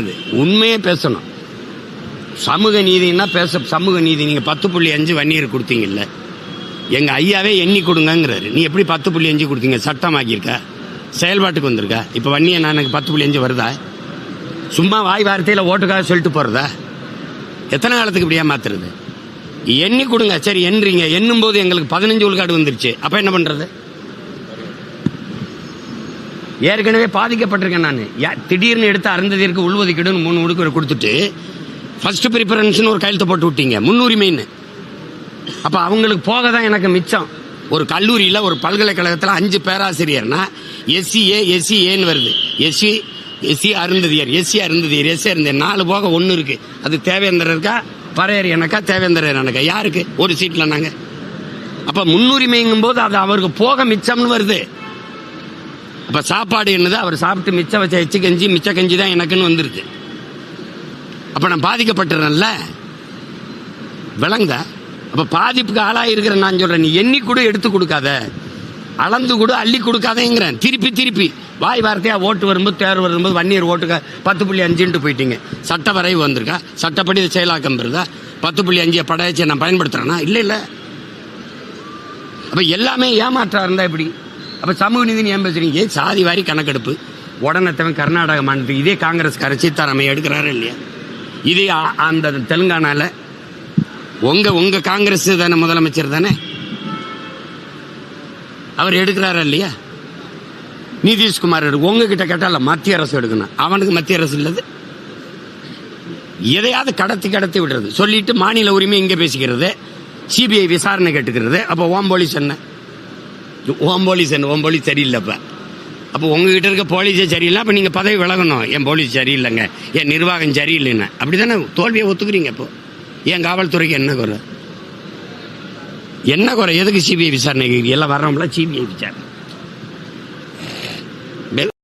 அது உண்மையே பேசணும். சமூக நீதினா பேச சமூக நீதி. நீங்க பத்து புள்ளி அஞ்சு வன்னியர் கொடுத்தீங்கல்ல. எங்க ஐயாவே எண்ணி கொடுங்கங்கிறாரு. நீ எப்படி பத்து புள்ளி அஞ்சு கொடுத்தீங்க? சட்டமாக்கியிருக்க செயல்பாட்டுக்கு வந்திருக்கா? இப்ப வன்னிய நான் எனக்கு பத்து புள்ளி அஞ்சு வருதா? சும்மா வாய் வார்த்தையில ஓட்டுக்காக சொல்லிட்டு போறதா? எத்தனை காலத்துக்கு இப்படியா மாத்துறது எண்ணி கொடுங்க. சரி எண்றீங்க. எண்ணும் போது எங்களுக்கு பதினஞ்சு உள்காடு வந்துருச்சு. அப்ப என்ன பண்றது? ஏற்கனவே பாதிக்கப்பட்டிருக்கேன் நான். திடீர்னு எடுத்து அருந்ததிற்கு உள்ஒதுக்கீடுன்னு மூணு ஒடுக்கு கொடுத்துட்டு ஃபர்ஸ்ட் ப்ரிஃபரன்ஸ்னு ஒரு கையெழுத்து போட்டு விட்டீங்க முன்னுரிமைன்னு. அப்போ அவங்களுக்கு போக தான் எனக்கு மிச்சம். ஒரு கல்லூரியில் ஒரு பல்கலைக்கழகத்தில் அஞ்சு பேராசிரியர்னா எஸ்சிஏ எஸ்சிஏன்னு வருது. SC SC Arunthathiyar SC Arunthathiyar SC Arunthathiyar. நாலு போக ஒன்று இருக்கு. அது தேவேந்தர் இருக்கா? பறையர் எனக்கா? தேவேந்திரர் எனக்கா? யாருக்கு? ஒரு சீட்டில் நாங்கள் அப்போ முன்னுரிமைங்கும் போது அது அவருக்கு போக மிச்சம்னு வருது. அப்போ சாப்பாடு என்னது? அவர் சாப்பிட்டு மிச்சம் வச்ச எச்சு கஞ்சி மிச்ச கஞ்சி தான் எனக்குன்னு வந்துருது அப்போ நான் பாதிக்கப்பட்டுறேன்ல? விளங்க அப்போ பாதிப்புக்கு ஆளாக இருக்கிற நான் சொல்கிறேன் நீ எண்ணி கூட எடுத்து கொடுக்காத. அளந்து கூட அள்ளி கொடுக்காதேங்கிறேன். திருப்பி திருப்பி. வாய் வார்த்தையாக ஓட்டு வரும்போது தேர் வரும்போது வன்னியர் ஓட்டுக்க பத்து புள்ளி அஞ்சுன்ட்டு போயிட்டீங்க. சட்ட வரைவு வந்திருக்கா? சட்டப்படி செயலாக்கம் இருந்தா பத்து புள்ளி அஞ்சு படையச்சு நான் பயன்படுத்துகிறேன்னா இல்லை இல்லை. அப்போ எல்லாமே ஏமாற்றா இருந்தால் எப்படி? அப்போ சமூக நீதினு ஏன் பேசுறீங்க. சாதி வாரி கணக்கெடுப்பு? உடனத்தவன் கர்நாடக மாநிலத்துக்கு இதே காங்கிரஸ் சீதாராமையா எடுக்கிறாரு இல்லையா? இதே அந்த தெலுங்கானால. உங்க உங்க காங்கிரஸ் தானே முதலமைச்சர் தானே? அவர் எடுக்கிறாரா இல்லையா? நிதிஷ்குமார் எடுக்கும் உங்ககிட்ட கேட்டால மத்திய அரசு எடுக்கணும். அவனுக்கு மத்திய அரசு இல்லது. எதையாவது கடத்தி கடத்தி விடுறது. சொல்லிட்டு மாநில உரிமை இங்கே பேசிக்கிறது. சிபிஐ விசாரணை கேட்டுக்கிறது. அப்போ ஓம் போலீஸ் என்ன? ஓம் போலீஸ் என்ன? ஓம் போலீஸ் சரியில்லை அப்ப. அப்போ உங்ககிட்ட இருக்க போலீஸே சரியில்லை. அப்போ நீங்க பதவி விலகணும். என் போலீஸ் சரியில்லைங்க. என் நிர்வாகம் சரியில்லைன்னு. அப்படிதானே? தோல்வியை ஒத்துக்கிறீங்க இப்போ என் காவல்துறைக்கு என்ன குறை? என்ன குறை? எதுக்கு சிபிஐ விசாரணை எல்லாம் வர்றவங்களா சிபிஐ விசாரணை.